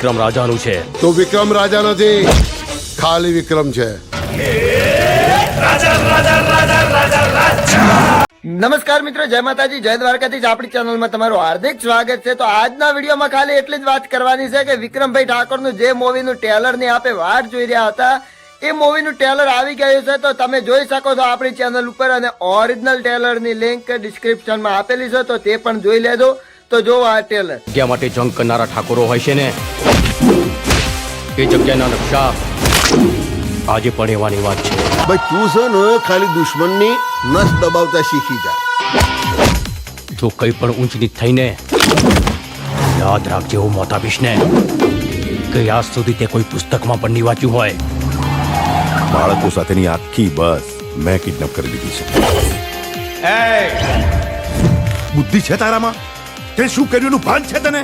વિક્રમ રાજાનું છે. તો વિક્રમ રાજા નથી ખાલી વિક્રમ છે. નમસ્કાર મિત્રો જય માતાજી જય દ્વારકાધીશ. આપણી ચેનલમાં તમારું હાર્દિક સ્વાગત છે. તો આજના વિડીયોમાં ખાલી એટલી જ વાત કરવાની છે કે વિક્રમભાઈ ઠાકોરનું જે મૂવીનું ટેલરની આપે વાટ જોઈ રહ્યા હતા એ મૂવીનું ટેલર આવી ગયું છે. તો તમે જોઈ શકો છો આપણી ચેનલ ઉપર અને ઓરિજિનલ ટેલરની લિંક ડિસ્ક્રિપ્શનમાં આપેલી છે. તો તે પણ જોઈ લેજો. તો જો આ ટેલર જગ્યા માટે જંગ કરનારા ઠાકોરો હોય છે ને? એ જગ્યાના નકશા આજે પણ એવાની વાત છે. ભાઈ તું છે ને ખાલી દુશ્મનની નસ દબાવતા શીખી જા. જો કંઈ પણ ઊંચ નીચ થઈને યાદ રાખજે હું મોતાબીશ ને કે આજ સુધી તે કોઈ પુસ્તકમાં પણ નહીં વાંચ્યું હોય. બાળકો સાથેની આખી બસ મેં કિડનેપ કરી દીધી છે. બુદ્ધિ છે તારામાં? તે શું કર્યું નું ભાન છે તને?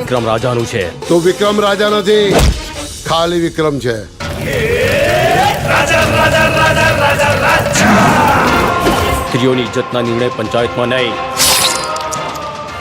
વિક્રમ રાજાનું છે. તો વિક્રમ રાજા નથી ખાલી વિક્રમ છે. સ્ત્રીઓની ઇજ્જતના નિર્ણય પંચાયતમાં નહીં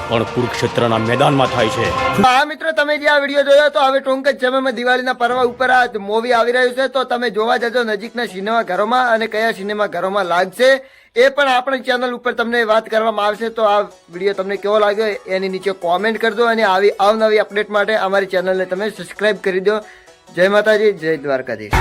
પણ કુરુક્ષેત્રના મેદાનમાં થાય છે. હા મિત્રો તમે જે આ વીડિયો જોયો તો હવે ટૂંક જ સમયમાં દિવાળીના પર્વ ઉપર આ મૂવી આવી રહ્યું છે. તો તમે જોવા જજો નજીકના સિનેમા ઘરોમાં અને કયા સિનેમા ઘરોમાં લાગશે. એ પણ આપણી ચેનલ ઉપર તમને વાત કરવામાં આવશે, તો આ વીડિયો તમને કેવો લાગ્યો એની નીચે કોમેન્ટ કરજો અને આવી અવનવી અપડેટ માટે અમારી ચેનલને તમે સબસ્ક્રાઈબ કરી દો. જય માતાજી, જય દ્વારકાધીશ.